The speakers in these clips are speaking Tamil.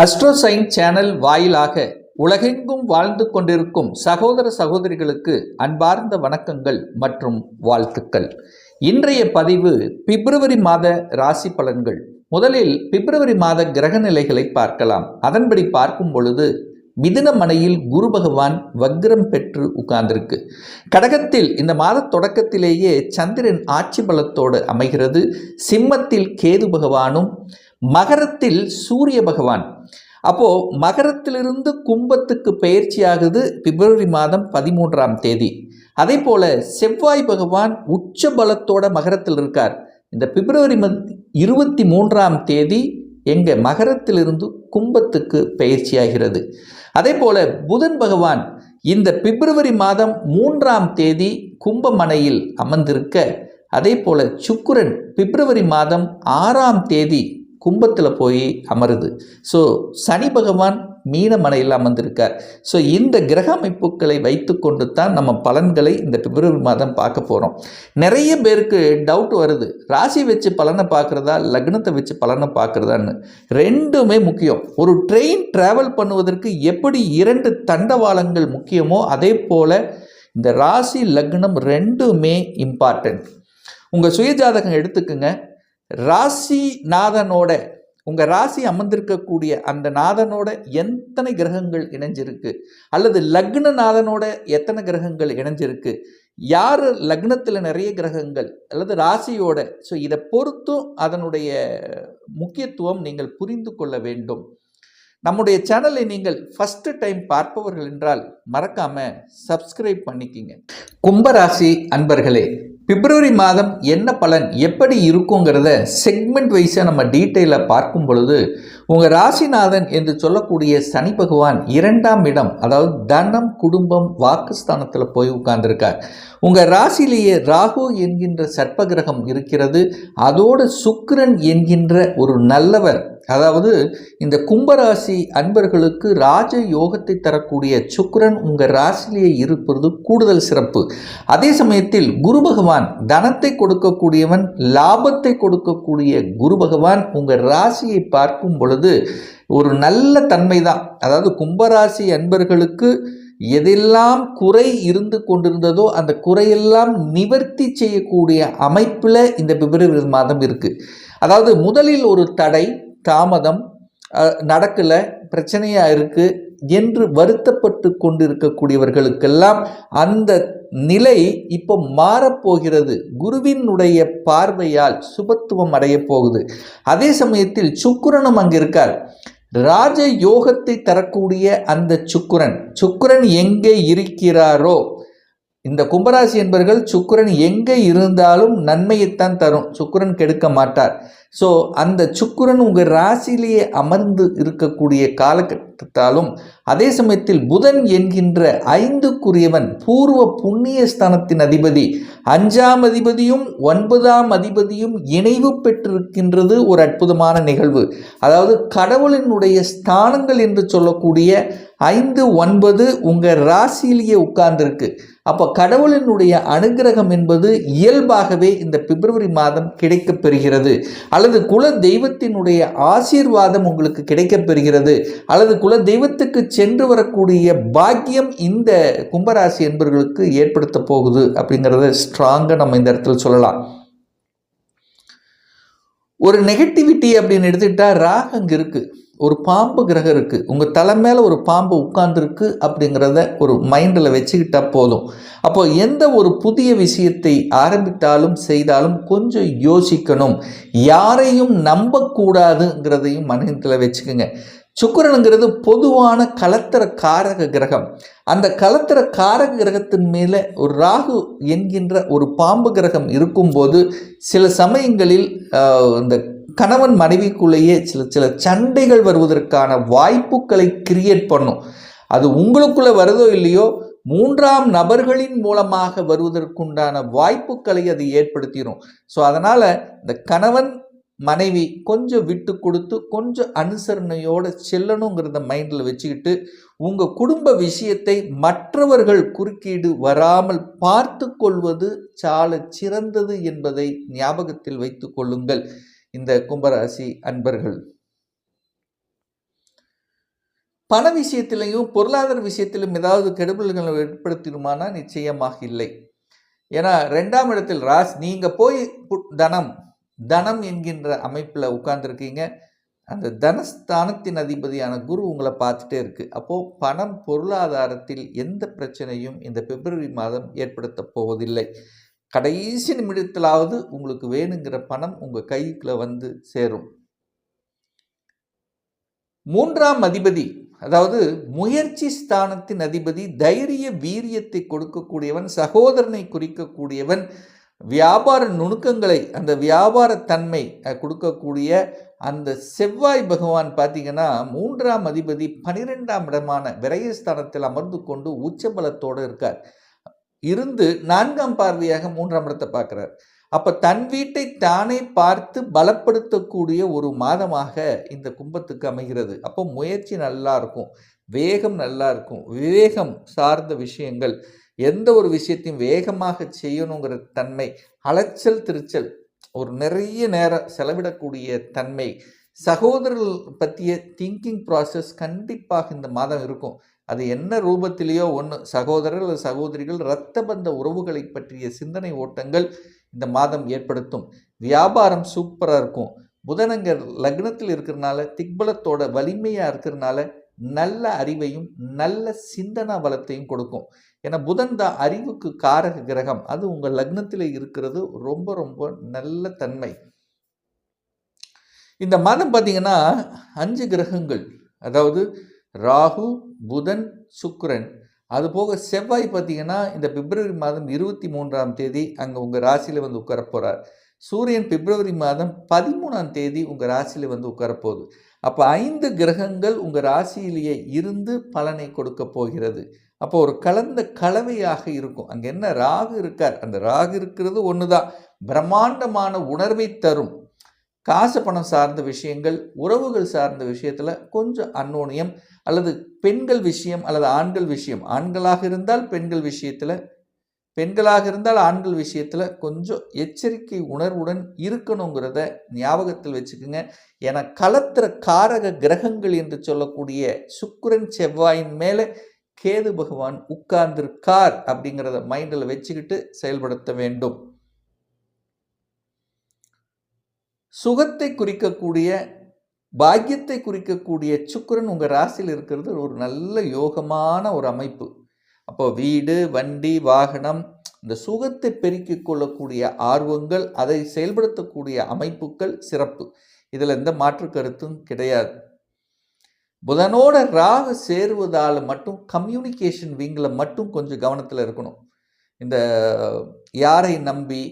அஸ்ட்ரோசைன் சேனல் வாயிலாக உலகெங்கும் வாழ்ந்து கொண்டிருக்கும் சகோதர சகோதரிகளுக்கு அன்பார்ந்த வணக்கங்கள் மற்றும் வாழ்த்துக்கள். இன்றைய பதிவு பிப்ரவரி மாத ராசி பலன்கள். முதலில் பிப்ரவரி மாத கிரக நிலைகளை பார்க்கலாம். அதன்படி பார்க்கும் பொழுது மிதுன மனையில் குரு பகவான் வக்ரம் பெற்று உட்கார்ந்திருக்கு. கடகத்தில் இந்த மாத தொடக்கத்திலேயே சந்திரன் ஆட்சி பலத்தோடு அமைகிறது. சிம்மத்தில் கேது பகவானும் மகரத்தில் சூரிய பகவான். அப்போது மகரத்திலிருந்து கும்பத்துக்கு பயிற்சி ஆகுது பிப்ரவரி மாதம் பதிமூன்றாம் தேதி. அதே போல் செவ்வாய் பகவான் உச்ச பலத்தோட மகரத்தில் இருக்கார். இந்த பிப்ரவரி மத் இருபத்தி மூன்றாம் தேதி எங்கள் மகரத்திலிருந்து கும்பத்துக்கு பயிற்சியாகிறது அதே போல் புதன் பகவான் இந்த பிப்ரவரி மாதம் மூன்றாம் தேதி கும்பமனையில் அமர்ந்திருக்க அதே போல் சுக்குரன் பிப்ரவரி மாதம் ஆறாம் தேதி கும்பத்தில் போய் அமருது. ஸோ சனி பகவான் மீனமனையில் அமர்ந்திருக்கார். ஸோ இந்த கிரக அமைப்புகளை வைத்துக்கொண்டு தான் நம்ம பலன்களை இந்த பிப்ரவரி மாதம் பார்க்க போகிறோம் நிறைய பேருக்கு டவுட் வருது. ராசி வச்சு பலனை பார்க்குறதா லக்னத்தை வச்சு பலனை பார்க்குறதான்னு. ரெண்டுமே முக்கியம். ஒரு ட்ரெயின் ட்ராவல் பண்ணுவதற்கு எப்படி இரண்டு தண்டவாளங்கள் முக்கியமோ அதே போல் இந்த ராசி லக்னம் ரெண்டுமே இம்பார்ட்டன்ட் உங்கள் சுயஜாதகம் எடுத்துக்கோங்க. ராசி நாதனோட உங்கள் ராசி அமர்ந்திருக்கக்கூடிய அந்த நாதனோட எத்தனை கிரகங்கள் இணைஞ்சிருக்கு? அல்லது லக்ன நாதனோட எத்தனை கிரகங்கள் இணைஞ்சிருக்கு? யார் லக்னத்தில் நிறைய கிரகங்கள் அல்லது ராசியோட? ஸோ இதை பொறுத்தும் அதனுடைய முக்கியத்துவம் நீங்கள் புரிந்து கொள்ள வேண்டும். நம்முடைய சேனலை நீங்கள் ஃபஸ்ட்டு டைம் பார்ப்பவர்கள் என்றால் மறக்காமல் சப்ஸ்கிரைப் பண்ணிக்கிங்க. கும்பராசி அன்பர்களே பிப்ரவரி மாதம் என்ன பலன் எப்படி இருக்குங்கிறத செக்மெண்ட் வைஸாக நம்ம டீட்டெயிலாக பார்க்கும் பொழுது உங்கள் ராசிநாதன் என்று சொல்லக்கூடிய சனி பகவான் இரண்டாம் இடம் அதாவது தனம் குடும்பம் வாக்குஸ்தானத்தில் போய் உட்கார்ந்துருக்கார். உங்கள் ராசியிலேயே ராகு என்கின்ற சர்ப்பகிரகம் இருக்கிறது. அதோடு சுக்கிரன் என்கின்ற ஒரு நல்லவர் அதாவது இந்த கும்பராசி அன்பர்களுக்கு ராஜ யோகத்தை தரக்கூடிய சுக்கரன் உங்கள் ராசிலேயே இருப்பது கூடுதல் சிறப்பு. அதே சமயத்தில் குரு பகவான் தனத்தை கொடுக்கக்கூடியவன் லாபத்தை கொடுக்கக்கூடிய குரு பகவான் உங்கள் ராசியை பார்க்கும் பொழுது ஒரு நல்ல தன்மை தான் அதாவது கும்பராசி அன்பர்களுக்கு எதெல்லாம் குறை இருந்து கொண்டிருந்ததோ அந்த குறையெல்லாம் நிவர்த்தி செய்யக்கூடிய அமைப்பில் இந்த பிப்ரவரி மாதம் இருக்குது அதாவது முதலில் ஒரு தடை தாமதம் நடக்கலை பிரச்சனையாக இருக்குது என்று வருத்தப்பட்டு கொண்டிருக்கக்கூடியவர்களுக்கெல்லாம் அந்த நிலை இப்போ மாறப்போகிறது. குருவினுடைய பார்வையால் சுபத்துவம் அடைய போகுது. அதே சமயத்தில் சுக்குரனும் அங்கே இருக்கார் ராஜ யோகத்தை தரக்கூடிய அந்த சுக்குரன் சுக்குரன் எங்கே இருக்கிறாரோ இந்த கும்பராசி என்பர்கள் சுக்கரன் எங்கே இருந்தாலும் நன்மையைத்தான் தரும். சுக்கரன் கெடுக்க மாட்டார். ஸோ அந்த சுக்கரன் உங்கள் ராசியிலேயே அமர்ந்து இருக்கக்கூடிய காலகட்டத்தாலும் அதே சமயத்தில் புதன் என்கின்ற ஐந்துக்குரியவன் பூர்வ புண்ணிய ஸ்தானத்தின் அதிபதி அஞ்சாம் அதிபதியும் ஒன்பதாம் அதிபதியும் இணைவு பெற்றிருக்கின்றது ஒரு அற்புதமான நிகழ்வு. அதாவது கடவுளினுடைய ஸ்தானங்கள் என்று சொல்லக்கூடிய ஐந்து ஒன்பது உங்கள் ராசியிலேயே உட்கார்ந்துருக்கு. அப்போ கடவுளினுடைய அனுகிரகம் என்பது இயல்பாகவே இந்த பிப்ரவரி மாதம் கிடைக்கப் பெறுகிறது அல்லது குல தெய்வத்தினுடைய ஆசீர்வாதம் உங்களுக்கு கிடைக்கப் பெறுகிறது அல்லது குல தெய்வத்துக்கு சென்று வரக்கூடிய பாக்கியம் இந்த கும்பராசி என்பவர்களுக்கு ஏற்படுத்த போகுது அப்படிங்கிறத ஸ்ட்ராங்காக நம்ம இந்த இடத்துல சொல்லலாம். ஒரு நெகட்டிவிட்டி அப்படின்னு எடுத்துக்கிட்டால் ராகு அங்கே இருக்குது ஒரு பாம்பு கிரகம் இருக்குது உங்கள் தலை மேலே ஒரு பாம்பு உட்கார்ந்துருக்கு அப்படிங்கிறத ஒரு மைண்டில் வச்சுக்கிட்டால் போதும். அப்போ எந்த ஒரு புதிய விஷயத்தை ஆரம்பித்தாலும் செய்தாலும் கொஞ்சம் யோசிக்கணும். யாரையும் நம்பக்கூடாதுங்கிறதையும் மனதில் வச்சுக்கோங்க. சுக்கரனுங்கிறது பொதுவான கலத்தர காரக கிரகம். அந்த கலத்தர காரக கிரகத்தின் மேலே ஒரு ராகு என்கின்ற ஒரு பாம்பு கிரகம் இருக்கும்போது சில சமயங்களில் இந்த கணவன் மனைவிக்குள்ளேயே சில சில சண்டைகள் வருவதற்கான வாய்ப்புகளை கிரியேட் பண்ணும். அது உங்களுக்குள்ளே வருதோ இல்லையோ மூன்றாம் நபர்களின் மூலமாக வருவதற்குண்டான வாய்ப்புகளை அது ஏற்படுத்திடும் ஸோ அதனால் இந்த கணவன் மனைவி கொஞ்சம் விட்டு கொடுத்து கொஞ்சம் அனுசரணையோடு செல்லணுங்கிறத மைண்டில் வச்சுக்கிட்டு உங்கள் குடும்ப விஷயத்தை மற்றவர்கள் குறுக்கீடு வராமல் பார்த்து கொள்வது சால சிறந்தது என்பதை ஞாபகத்தில் வைத்து கொள்ளுங்கள். இந்த கும்பராசி அன்பர்கள். பண விஷயத்திலையும் பொருளாதார விஷயத்திலும் ஏதாவது கெடுபல்களை ஏற்படுத்திடுமானா நிச்சயமாக இல்லை. ஏன்னா ரெண்டாம் இடத்தில் ராஸ் நீங்கள் போய் தனம் தனம் என்கின்ற அமைப்பில் உட்கார்ந்துருக்கீங்க. அந்த தனஸ்தானத்தின் அதிபதியான குரு உங்களை பார்த்துட்டே இருக்கு. அப்போது பணம் பொருளாதாரத்தில் எந்த பிரச்சனையும் இந்த பிப்ரவரி மாதம் ஏற்படுத்த போவதில்லை. கடைசி நிமிடத்திலாவது உங்களுக்கு வேணுங்கிற பணம் உங்கள் கைக்குள்ள வந்து சேரும். மூன்றாம் அதிபதி அதாவது முயற்சி ஸ்தானத்தின் அதிபதி தைரிய வீரியத்தை கொடுக்கக்கூடியவன் சகோதரனை குறிக்கக்கூடியவன் வியாபார நுணுக்கங்களை அந்த வியாபார தன்மை கொடுக்கக்கூடிய அந்த செவ்வாய் பகவான் பார்த்தீங்கன்னா மூன்றாம் அதிபதி பனிரெண்டாம் இடமான விரயஸ்தானத்தில் அமர்ந்து கொண்டு உச்சபலத்தோடு இருக்கார். இருந்து நான்காம் பார்வையாக மூன்றாம் இடத்தை பார்க்குறார். அப்போ தன் வீட்டை தானே பார்த்து பலப்படுத்தக்கூடிய ஒரு மாதமாக இந்த கும்பத்துக்கு அமைகிறது. அப்போ முயற்சி நல்லா இருக்கும். வேகம் நல்லா இருக்கும். விவேகம் சார்ந்த விஷயங்கள் எந்த ஒரு விஷயத்தையும் வேகமாக செய்யணுங்கிற தன்மை அலைச்சல் திருச்சல் ஒரு நிறைய நேரம் செலவிடக்கூடிய தன்மை சகோதரர்கள் பற்றிய திங்கிங் ப்ராசஸ் கண்டிப்பாக இந்த மாதம் இருக்கும். அது என்ன ரூபத்திலேயோ ஒன்று சகோதரர் அல்லது சகோதரிகள் இரத்த பந்த உறவுகளை பற்றிய சிந்தனை ஓட்டங்கள் இந்த மாதம் ஏற்படுத்தும். வியாபாரம் சூப்பராக இருக்கும். புதனங்க லக்னத்தில் இருக்கிறனால திக்பலத்தோட வலிமையாக இருக்கிறனால நல்ல அறிவையும் நல்ல சிந்தனா பலத்தையும் கொடுக்கும். ஏன்னா புதன் தான் அறிவுக்கு காரக கிரகம். அது உங்கள் லக்னத்தில் இருக்கிறது ரொம்ப ரொம்ப நல்ல தன்மை. இந்த மாதம் பார்த்தீங்கன்னா அஞ்சு கிரகங்கள். அதாவது ராகு புதன் சுக்கிரன். அதுபோக செவ்வாய் பார்த்தீங்கன்னா இந்த பிப்ரவரி மாதம் இருபத்தி மூன்றாம் தேதி அங்கே உங்கள் ராசியில் வந்து உட்கார போகிறார் சூரியன் பிப்ரவரி மாதம் பதிமூணாம் தேதி உங்கள் ராசியில் வந்து உட்காரப்போகுது அப்போ ஐந்து கிரகங்கள் உங்கள் ராசியிலேயே இருந்து பலனை கொடுக்க போகிறது. அப்போ ஒரு கலந்த கலவையாக இருக்கும். அங்கே என்ன ராகு இருக்கார்? அந்த ராகு இருக்கிறது ஒன்று தான் பிரம்மாண்டமான உணர்வை தரும். காசு பணம் சார்ந்த விஷயங்கள் உறவுகள் சார்ந்த விஷயத்தில் கொஞ்சம் அன்னோனியம் அல்லது பெண்கள் விஷயம் அல்லது ஆண்கள் விஷயம். ஆண்களாக இருந்தால் பெண்கள் விஷயத்தில் பெண்களாக இருந்தால் ஆண்கள் விஷயத்தில் கொஞ்சம் எச்சரிக்கை உணர்வுடன் இருக்கணுங்கிறத ஞாபகத்தில் வச்சுக்கோங்க. என கலத்திர காரக கிரகங்கள் என்று சொல்லக்கூடிய சுக்கிரன் செவ்வாயின் மேலே கேது பகவான் உட்கார்ந்திருக்கார் அப்படிங்கிறத மைண்டில் வச்சுக்கிட்டு செயல்படுத்த வேண்டும். சுகத்தை குறிக்கக்கூடிய பாக்கியத்தை குறிக்கக்கூடிய சுக்கிரன் உங்கள் ராசியில் இருக்கிறது ஒரு நல்ல யோகமான ஒரு அமைப்பு. அப்போ வீடு வண்டி வாகனம் இந்த சுகத்தை பெருக்கிக் கொள்ளக்கூடிய ஆர்வங்கள் அதை செயல்படுத்தக்கூடிய அமைப்புகள் சிறப்பு. இதில் எந்த மாற்று கருத்தும் கிடையாது. புதனோட ராகு சேருவதால் மட்டும் கம்யூனிகேஷன் விங்கில் மட்டும் கொஞ்சம் கவனத்தில் இருக்கணும். இந்த யாரை நம்பி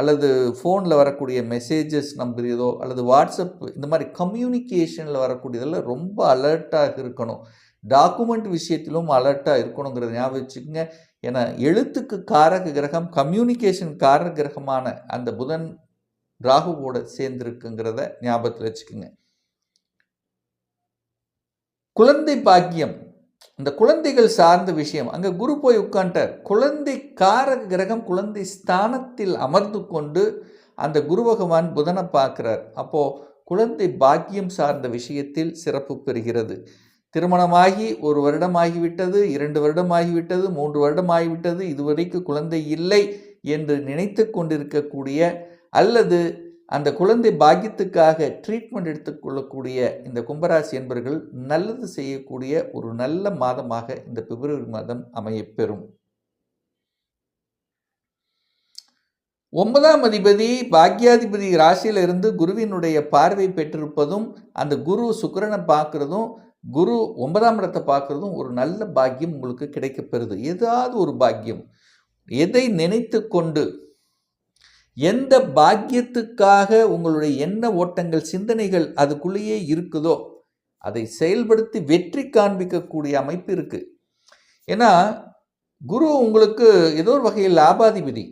அல்லது ஃபோனில் வரக்கூடிய மெசேஜஸ் நம்புறதோ அல்லது வாட்ஸ்அப் இந்த மாதிரி கம்யூனிகேஷனில் வரக்கூடியதில் ரொம்ப அலர்ட்டாக இருக்கணும். டாக்குமெண்ட் விஷயத்திலும் அலர்ட்டாக இருக்கணுங்கிறத ஞாபகம் வச்சுக்கோங்க. ஏன்னா எழுத்துக்கு காரக கிரகம் கம்யூனிகேஷன் காரக கிரகமான அந்த புதன் ராகுவோட சேர்ந்திருக்குங்கிறத ஞாபகத்தில் வச்சுக்கோங்க. குழந்தை பாக்கியம் இந்த குழந்தைகள் சார்ந்த விஷயம் அங்கே குரு போய் உட்காண்டார் குழந்தை காரக கிரகம் குழந்தை ஸ்தானத்தில் அமர்ந்து கொண்டு அந்த குரு பகவான் புதனை பார்க்கிறார். அப்போது குழந்தை பாக்கியம் சார்ந்த விஷயத்தில் சிறப்பு பெறுகிறது. திருமணமாகி ஒரு வருடம் ஆகிவிட்டது இரண்டு வருடம் ஆகிவிட்டது மூன்று வருடம் ஆகிவிட்டது இதுவரைக்கும் குழந்தை இல்லை என்று நினைத்து கொண்டிருக்கக்கூடிய அல்லது அந்த குழந்தை பாக்கியத்துக்காக ட்ரீட்மெண்ட் எடுத்துக்கொள்ளக்கூடிய இந்த கும்பராசி என்பர்கள் நல்லது செய்யக்கூடிய ஒரு நல்ல மாதமாக இந்த பிப்ரவரி மாதம் அமையப்பெறும். ஒன்பதாம் அதிபதி பாக்யாதிபதி ராசியிலிருந்து குருவினுடைய பார்வை பெற்றிருப்பதும் அந்த குரு சுக்கிரனை பார்க்குறதும் குரு ஒன்பதாம் இடத்தை பார்க்குறதும் ஒரு நல்ல பாக்கியம் உங்களுக்கு கிடைக்கப்பெறுது ஏதாவது ஒரு பாக்கியம். எதை நினைத்து கொண்டு எந்த பாக்கியத்துக்காக உங்களுடைய எண்ண ஓட்டங்கள் சிந்தனைகள் அதுக்குள்ளேயே இருக்குதோ அதை செயல்படுத்தி வெற்றி காண்பிக்கக்கூடிய அமைப்பு இருக்குது ஏன்னா குரு உங்களுக்கு ஏதோ ஒரு வகையில் லாபாதிபதி.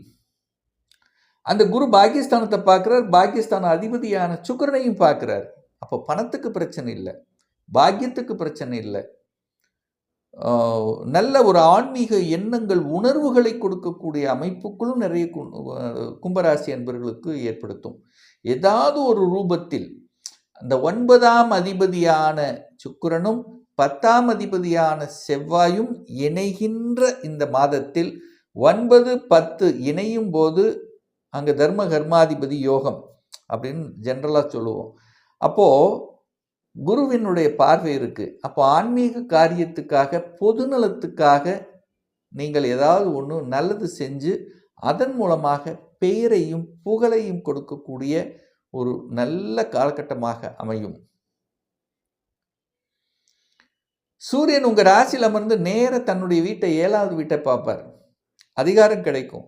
அந்த குரு பாகிஸ்தானத்தை பார்க்குறார் பாகிஸ்தான் அதிபதியான சுக்கரனையும் பார்க்குறார். அப்போ பணத்துக்கு பிரச்சனை இல்லை பாக்கியத்துக்கு பிரச்சனை இல்லை. நல்ல ஒரு ஆன்மீக எண்ணங்கள் உணர்வுகளை கொடுக்கக்கூடிய அமைப்புகளும் நிறைய கு- கும்பராசி அன்பர்களுக்கு ஏற்படுத்தும். ஏதாவது ஒரு ரூபத்தில் அந்த ஒன்பதாம் அதிபதியான சுக்கிரனும் பத்தாம் அதிபதியான செவ்வாயும் இணைகின்ற இந்த மாதத்தில் ஒன்பது பத்து இணையும் போது அங்கே தர்ம கர்மாதிபதி யோகம் அப்படின்னு ஜென்ரலாக சொல்லுவோம். அப்போது குருவினுடைய பார்வை இருக்குது அப்போ ஆன்மீக காரியத்துக்காக பொதுநலத்துக்காக நீங்கள் ஏதாவது ஒன்று நல்லது செஞ்சு அதன் மூலமாக பெயரையும் புகழையும் கொடுக்கக்கூடிய ஒரு நல்ல காலகட்டமாக அமையும். சூரியன் உங்கள் ராசியில் அமர்ந்து நேர தன்னுடைய வீட்டை ஏழாவது வீட்டை பார்ப்பார். அதிகாரம் கிடைக்கும்.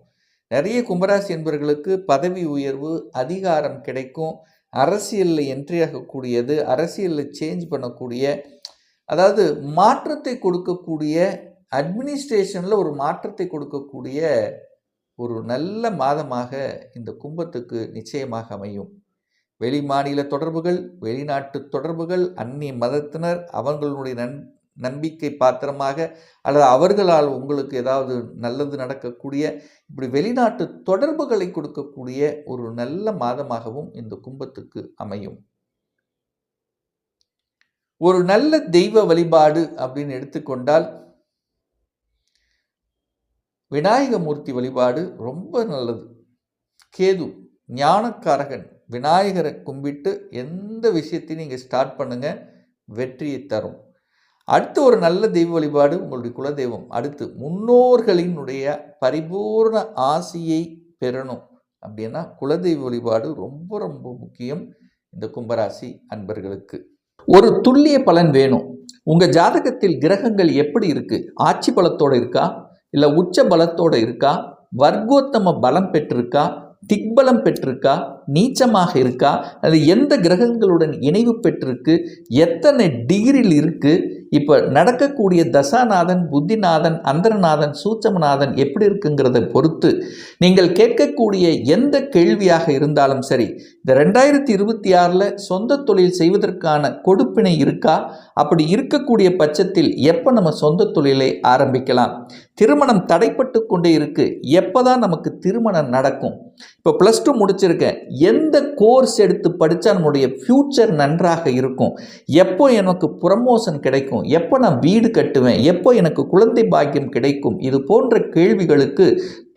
நிறைய கும்பராசி என்பவர்களுக்கு பதவி உயர்வு அதிகாரம் கிடைக்கும். அரசியலில் என்ட்ரி ஆகக்கூடியது அரசியலில் சேஞ்ச் பண்ணக்கூடிய அதாவது மாற்றத்தை கொடுக்கக்கூடிய அட்மினிஸ்ட்ரேஷனில் ஒரு மாற்றத்தை கொடுக்கக்கூடிய ஒரு நல்ல மாதமாக இந்த கும்பத்துக்கு நிச்சயமாக அமையும். வெளி மாநில தொடர்புகள் வெளிநாட்டு தொடர்புகள் அந்நிய மதத்தினர் அவங்களுடைய நன் நம்பிக்கை பாத்திரமாக அல்லது அவர்களால் உங்களுக்கு ஏதாவது நல்லது நடக்கக்கூடிய இப்படி வெளிநாட்டு தொடர்புகளை கொடுக்கக்கூடிய ஒரு நல்ல மாதமாகவும் இந்த கும்பத்துக்கு அமையும். ஒரு நல்ல தெய்வ வழிபாடு அப்படின்னு எடுத்துக்கொண்டால் விநாயகமூர்த்தி வழிபாடு ரொம்ப நல்லது. கேது ஞானக்காரகன் விநாயகரை கும்பிட்டு எந்த விஷயத்தையும் நீங்கள் ஸ்டார்ட் பண்ணுங்கள் வெற்றியை தரும். அடுத்து ஒரு நல்ல தெய்வ வழிபாடு உங்களுடைய குலதெய்வம். அடுத்து முன்னோர்களினுடைய பரிபூர்ண ஆசியை பெறணும். அப்படின்னா குலதெய்வ வழிபாடு ரொம்ப ரொம்ப முக்கியம் இந்த கும்பராசி அன்பர்களுக்கு. ஒரு துல்லிய பலன் வேணும். உங்கள் ஜாதகத்தில் கிரகங்கள் எப்படி இருக்குது ஆட்சி பலத்தோடு இருக்கா? இல்லை உச்ச பலத்தோடு இருக்கா? வர்க்கோத்தம பலம் பெற்றிருக்கா? திக்பலம் பெற்றிருக்கா? நீச்சமாக இருக்கா? அது எந்த கிரகங்களுடன் இணைவு பெற்றிருக்கு? எத்தனை டிகிரியில் இருக்குது இப்போ நடக்கக்கூடிய தசாநாதன் புத்திநாதன் அந்தரநாதன் சூச்சமநாதன் எப்படி இருக்குங்கிறத பொறுத்து நீங்கள் கேட்கக்கூடிய எந்த கேள்வியாக இருந்தாலும் சரி இந்த ரெண்டாயிரத்தி இருபத்தி ஆறில் சொந்த தொழில் செய்வதற்கான கொடுப்பினை இருக்கா? அப்படி இருக்கக்கூடிய பட்சத்தில் எப்போ நம்ம சொந்த தொழிலை ஆரம்பிக்கலாம்? திருமணம் தடைப்பட்டு கொண்டே இருக்கு. எப்போ தான் நமக்கு திருமணம் நடக்கும்? இப்போ ப்ளஸ் டூ முடிச்சிருக்கேன். எந்த கோர்ஸ் எடுத்து படித்தா நம்முடைய ஃப்யூச்சர் நன்றாக இருக்கும்? எப்போ எனக்கு ப்ரமோஷன் கிடைக்கும்? எப்போ நான் வீடு கட்டுவேன்? எப்போ எனக்கு குழந்தை பாக்கியம் கிடைக்கும்? இது போன்ற கேள்விகளுக்கு